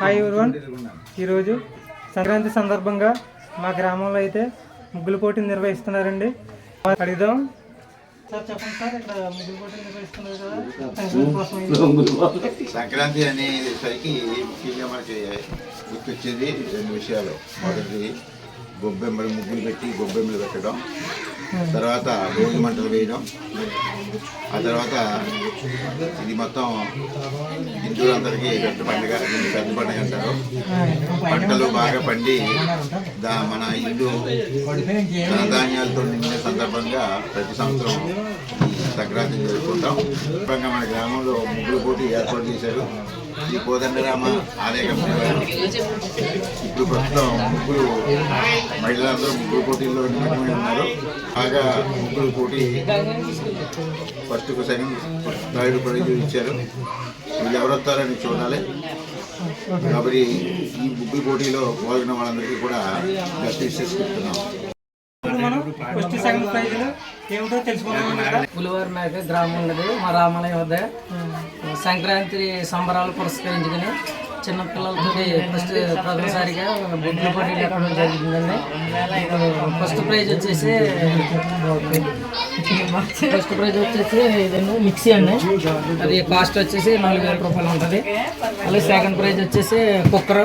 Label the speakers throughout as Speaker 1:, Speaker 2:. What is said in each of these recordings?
Speaker 1: Hi everyone ఈరోజు సంక్రాంతి సందర్భంగా మా గ్రామంలో అయితే ముగ్గులు పోటీ నిర్వహిస్తున్నారండి. అడుగుదాం. సార్ చెప్పండి సార్ ఇక్కడ ముగ్గులు పోటీ నిర్వహిస్తున్నారు కదా. సంక్రాంతి
Speaker 2: అనేసరికి ముఖ్యంగా మనకి గుర్తొచ్చేది రెండు విషయాలు. మొదటిది గొబ్బెమ్మలు ముగ్గులు పెట్టి గొబ్బెమ్మలు పెట్టడం. తర్వాత భోగి మంటలు వేయడం. ఆ తర్వాత ఇది మొత్తం హిందువులందరికీ పెద్ద పండుగ దీన్ని పెద్ద పండుగ అంటారు. పంటలు బాగా పండి దా మన ఇల్లు ధనధాన్యాలతో నిండిన సందర్భంగా ప్రతి సంవత్సరం సంక్రాంతి జరుపుకుంటాం. ముఖ్యంగా మన గ్రామంలో ముగ్గులు పోటీ ఏర్పాటు చేశారు. ఈ కోదండరామ ఆలయ కమిటీ ఇప్పుడు ప్రస్తుతం ముగ్గురు మహిళలందరూ ముగ్గురు పోటీల్లో నిమగ్నమై ఉన్నారు. బాగా ముగ్గురు పోటీ ఫస్ట్ సెకండ్ థర్డ్ ప్రైజ్ ఇచ్చారు వీళ్ళు ఎవరొస్తారని చూడాలి. కాబట్టి ఈ ముగ్గురు పోటీలో పాల్గొన్న వాళ్ళందరికీ కూడా బెస్ట్ విషెస్ చెప్తున్నాం.
Speaker 1: మనం ఫస్ట్ సెకండ్ ప్రైజ్లు ఏమిటో ఇక్కడ
Speaker 3: పులివారి మేక గ్రామం ఉన్నది మా రామాలయం వద్ద. సంక్రాంతి సంబరాలు పురస్కరించుకుని చిన్నపిల్లలతో ఫస్ట్ ప్రథమసారిగా పోటీలు ఎక్కడం జరిగిందండి. ఫస్ట్ ప్రైజ్ వచ్చేసి ఫస్ట్ ప్రైజ్ వచ్చేసి ఇదండి మిక్సీ అండి. అది కాస్ట్ వచ్చేసి నాలుగు వేల రూపాయలు ఉంటుంది. అలాగే సెకండ్ ప్రైజ్ వచ్చేసి కుక్కర్.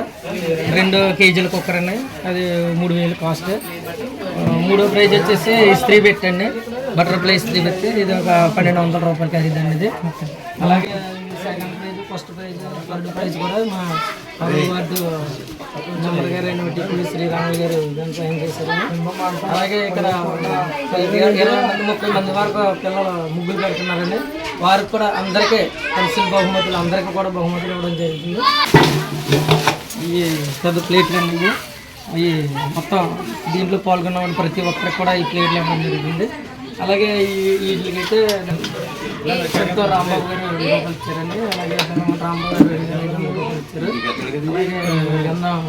Speaker 3: రెండు కేజీల కుక్కర్ అండి అది మూడు వేలు కాస్ట్. మూడో ప్రైజ్ వచ్చేసి ఇస్త్రీ పెట్టండి. బటర్ఫ్లై ఇస్త్రీ పెట్టి ఇది ఒక పన్నెండు వందల రూపాయలకి ఖరీదు ఇది. అలాగే second prize first prize third prize కూడా మా పదవి వార్డు నెంబర్ గారు అయిన టిపి శ్రీరాములు గారు దాన్ని సహాయం చేశారు? అలాగే ఇక్కడ ఇరవై మంది ముప్పై మంది వరకు పిల్లలు ముగ్గులు పెడుతున్నారండి. వారికి కూడా అందరికీ పెన్సిల్ బహుమతులు అందరికీ కూడా బహుమతులు ఇవ్వడం జరుగుతుంది. ఈ పెద్ద ప్లేట్లు అండి ఈ మొత్తం దీంట్లో పాల్గొన్న ప్రతి ఒక్కరికి కూడా ఈ ప్లేట్లు ఇవ్వడం జరిగింది. అలాగే వీటికైతే ఎంతో రాంబాబు గారు రెండు రూపాయలు ఇచ్చారండి. అలాగే రాంబాబు గారు రెండు వేల రూపాయలు ఇచ్చారు. అలాగే గంధం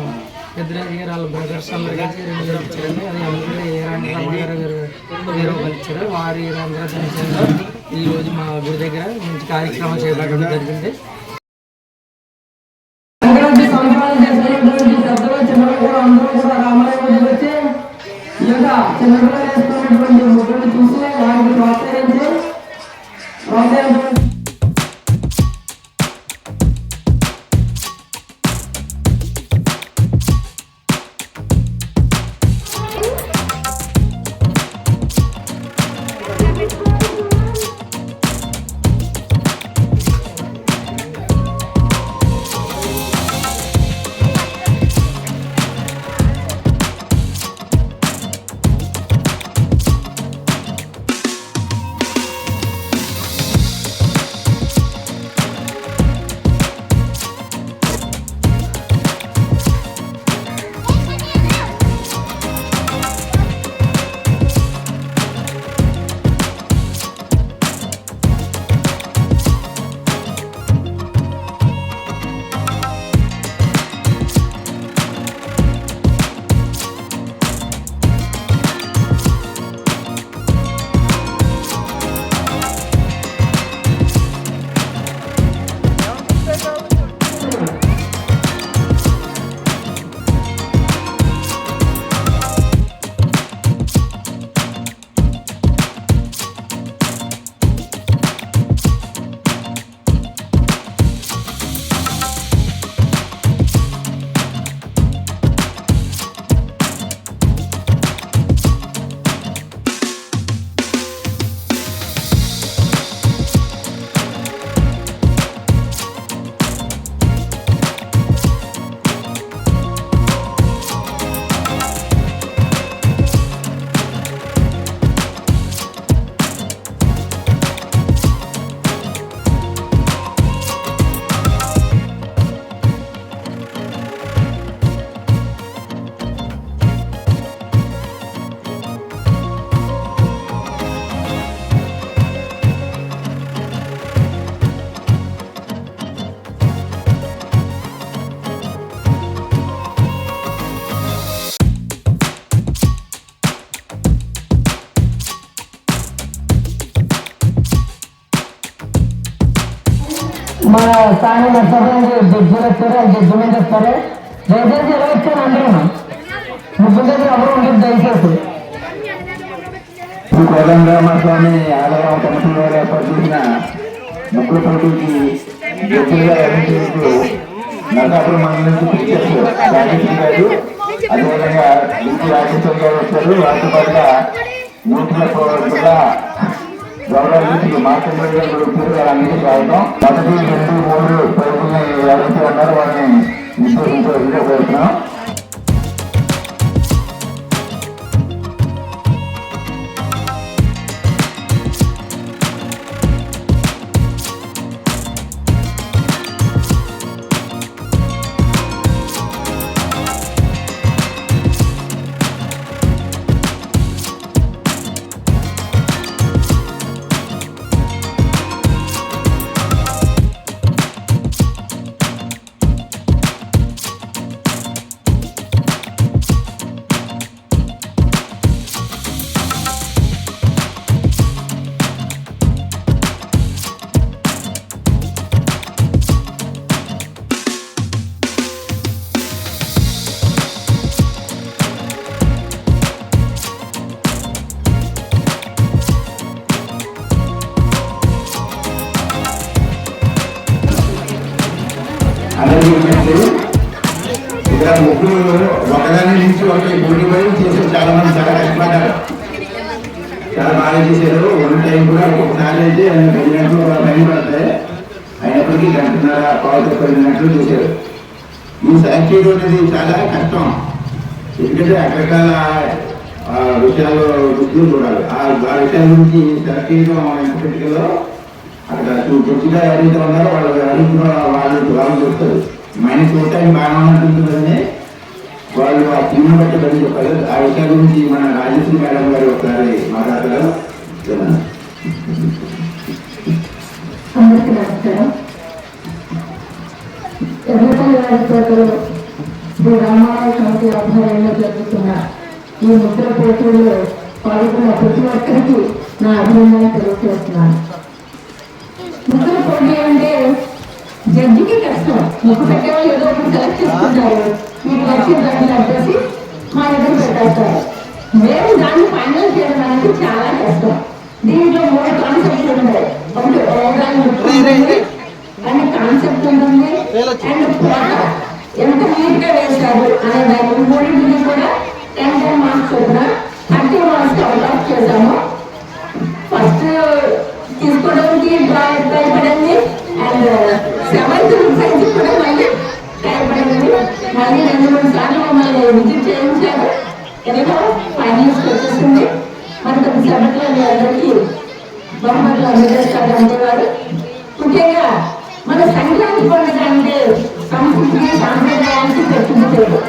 Speaker 3: పెద్దరాజు గారు వాళ్ళ బ్రదర్స్ అందరు కలిసి రెండు వేలు ఇచ్చారండి. అది అందరూ ఏ రామగారు గారు వెయ్యి రూపాయలు ఇచ్చారు. వారి అందరూ సంవత్సరంలో ఈ రోజు మా గుడి దగ్గర మంచి కార్యక్రమం చేపట్టడం జరిగింది. సంక్రాంతి కూడా అందరూ కూడా రామాలయం వద్దకు వచ్చి ఈ యొక్క చిన్నపిల్లలు వేసుకున్నటువంటి ముగ్గురిని చూసి వారికి ప్రోత్సహించి ప్రోత్సహించడం
Speaker 4: మన స్థానిక నష్టపోయింది జడ్జిలు వచ్చారు? ఆ జడ్జిమెంట్ ఇస్తారు దయచేసి ఎలా వచ్చారు? అందరూ? ముగ్గురు దగ్గర ఎవరు ఉండదు దయచేసి.
Speaker 2: శ్రీ కోదండరామ స్వామి ఆలయం కమిషన్ వారు ఏర్పాటు చేసిన ముగ్గురు పోటీకి వ్యక్తులుగా వ్యవహరించేందుకు నరసాపురం మండలం నుంచి టీచర్స్ రాజేశ్వరి గారు అదేవిధంగా ఇంటి రాజేశ్వరి గారు వచ్చారు. వారితో పాటుగా నూతన కూడా గౌరవ మార్కెట్ గారు కూడా వచ్చారు వాళ్ళందరికీ స్వాగతం మొదటి రెండు మూడు పరుగుల్ని ఎవరైతే ఉన్నారో వారిని విశ్వసించే ముగ్గురు ఒకదాని నుంచి ఒకటి పోటీ పోయి చేసి చాలా మంది చాలా కష్టపడ్డారు. చాలా బాగా చేశారు. వన్ టైం కూడా ఒక్కొక్కసారి అయితే పది గంటలు టైం పడతాయి అయినప్పటికీ గంటన్నర పావుతో పది గంటలు చేశారు. ఈ సాక్షి అనేది చాలా కష్టం. ఎందుకంటే రకరకాల విషయాలు వృద్ధులు చూడాలి. ఆ విషయాల గురించి సెలెక్ట్ చేయడం అక్కడ పూర్తిగా ఎవరైతే ఉన్నారో వాళ్ళు అడుగుతున్న వాళ్ళు వాళ్ళు చూస్తారు. మైనస్ టూ టైం బాగా ఉంటుందని వాళ్ళు ఆ చెప్పారు ఆ విషయాల గురించి మన రాజశ్రీ మేడం గారు ఒకసారి మాట్లాడతారు?
Speaker 4: అందరికీ నమస్కారం. ఎర్రపల్లి శ్రీ రామారావు కమిటీ ఆధ్వర్యంలో జరుగుతున్న ఈ ముద్ర పోటీల్లో పాల్గొన్న ప్రతి ఒక్కరికి నా అభినందన తెలియజేస్తున్నాను. ముద్ర పోటీ అంటే జడ్జికి కష్టం. ముక్కు పెట్టేవాళ్ళు ఏదో ఒకటి సెలెక్ట్ చేసుకుంటారు. మీకు వచ్చిన దాన్ని చెప్పేసి మా దగ్గర పెట్టేస్తారు. మేము దాన్ని ఫైనల్ చేయడం అనేది చాలా కష్టం దీంట్లో మూడు కాన్సెప్ట్లు ఉంటాయి. ఒకటి ఓవరాల్ అండ్ కాన్సెప్ట్ ఉంటుంది అండ్ ప్రోడక్ట్ ఎంత నీట్గా వేశారు అనే దాని మూడింటిని కూడా టెన్ టెన్ మార్క్స్ చొప్పున థర్టీ మార్క్స్ అవుట్ ఆఫ్ చేశాము. ఫస్ట్ తీసుకోవడానికి భయపడింది అండ్ సెవెంత్ సైన్స్ కూడా మళ్ళీ భయపడింది మళ్ళీ రెండు మూడు సార్లు మమ్మల్ని విజిట్ చేయించారు. ఎలాగో ఫైనల్స్కి వచ్చేసింది. మరి కొన్ని సెవెంత్లో మీ అందరికీ బహుమతులు అందజేస్తారు అంటేవారు ముఖ్యంగా మన సంక్రాంతి పండుగ అంటే సంస్కృతికి సాంప్రదాయానికి పెట్టింది పేరు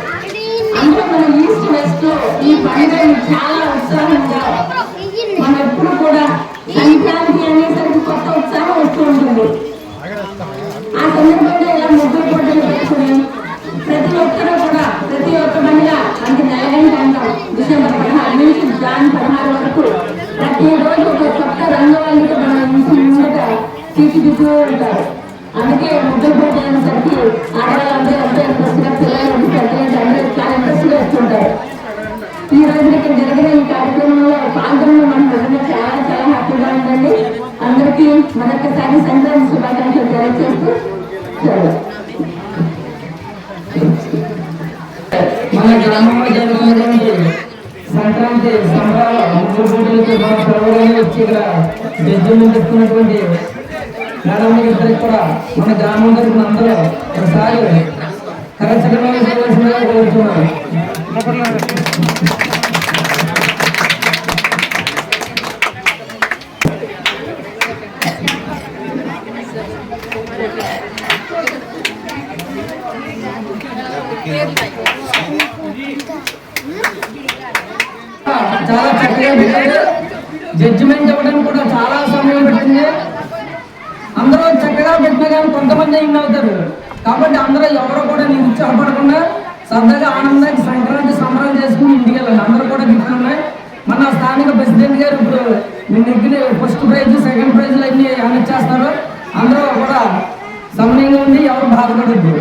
Speaker 4: అందులో మనం ఈస్ట్ వెస్ట్ ఈ పండుగని చాలా ఉత్సాహంగా మనం ఎప్పుడు కూడా సంక్రాంతి అనేసరికి కొత్త ఉత్సాహం వస్తూ ఉంటుంది ఆ సందర్భంగా ఇలా ముగ్గురు పోటీలు పెట్టుకుని ప్రతి ఒక్కరూ కూడా ప్రతి ఒక్క పండుగ అంటే నెలగంట అంటాం డిసెంబర్ పదహారు నుంచి జాన్ పదహారు వరకు ప్రతి రోజు ఒక కొత్త రంగవాళ్ళకి మన ఇంటి ముందుగా చూస్తూ ఉంటారు. అందుకే ముగ్గురు పోటీ అనేసరికి ఆడవాళ్ళందరూ ఎంతో ఇంట్రెస్ట్గా పిల్లలు పెద్దలు అందరూ చాలా ఇంట్రెస్ట్గా వస్తుంటారు. ఈ రోజు ఇక్కడ జరిగిన ఈ కార్యక్రమంలో పాల్గొనడం మనకు నిజంగా చాలా చాలా హ్యాపీగా ఉందండి. అందరికీ మరొకసారి సంక్రాంతి శుభాకాంక్షలు తెలియజేస్తూ
Speaker 3: మన గ్రామంలో జరుగుతున్నటువంటి సంక్రాంతి సంబరాల ముగ్గురు పోటీలతో మన ప్రభుత్వంలో వచ్చి ఇక్కడ జడ్జిమెంట్ ఇస్తున్నటువంటి మేడం ఇద్దరికి కూడా మన గ్రామం తరఫున అందరూ ఒకసారి కరచకరంగా కోరుతున్నాను చాలా చక్కగా జడ్జిమెంట్ ఇవ్వడానికి కూడా చాలా సమయం పట్టింది. అందరూ పెట్టినా కానీ కొంతమంది ఇన్ అవుతారు కాబట్టి అందరూ ఎవరు కూడా నేను ఉత్సాహపడకుండా సరదాగా ఆనందానికి సంక్రాంతి సంబరాలు చేసుకుని ఇంటికి వెళ్ళాలి. అందరూ కూడా గిఫ్ట్లు మన స్థానిక ప్రెసిడెంట్ గారు ఇప్పుడు మీ దగ్గర ఫస్ట్ ప్రైజ్ సెకండ్ ప్రైజ్లు అన్ని అందచేస్తారు అందరూ కూడా సమయంగా ఉండి ఎవరు బాధపడద్దు.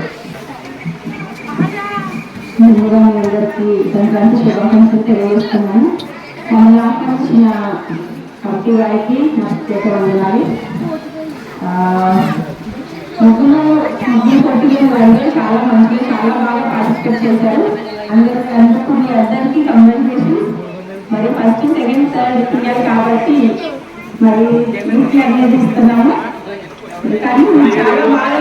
Speaker 4: ముందుగా అందరికీ సంక్రాంతి శుభాకాంక్షలు తెలియజేస్తున్నాను. మమ్మల్ని ఆహ్వానించిన కమిటీ వారికి నా ప్రత్యేక వందనాలు ముగ్గులు ముగ్గులు పోటీలు అంటే చాలా మంది చాలా బాగా పార్టిసిపేట్ చేశారు అందరూ అందుకు మీ అందరికీ కంగ్రాచులేషన్ మరి ఫస్ట్ సెకండ్ థర్డ్ తీయాలి కాబట్టి మరి మీకు అనేది ఇస్తున్నాము కానీ చాలా బాగా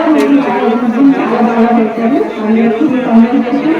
Speaker 4: చాలా బాగా పెట్టారు అందరికీ కంగ్రాచులేషన్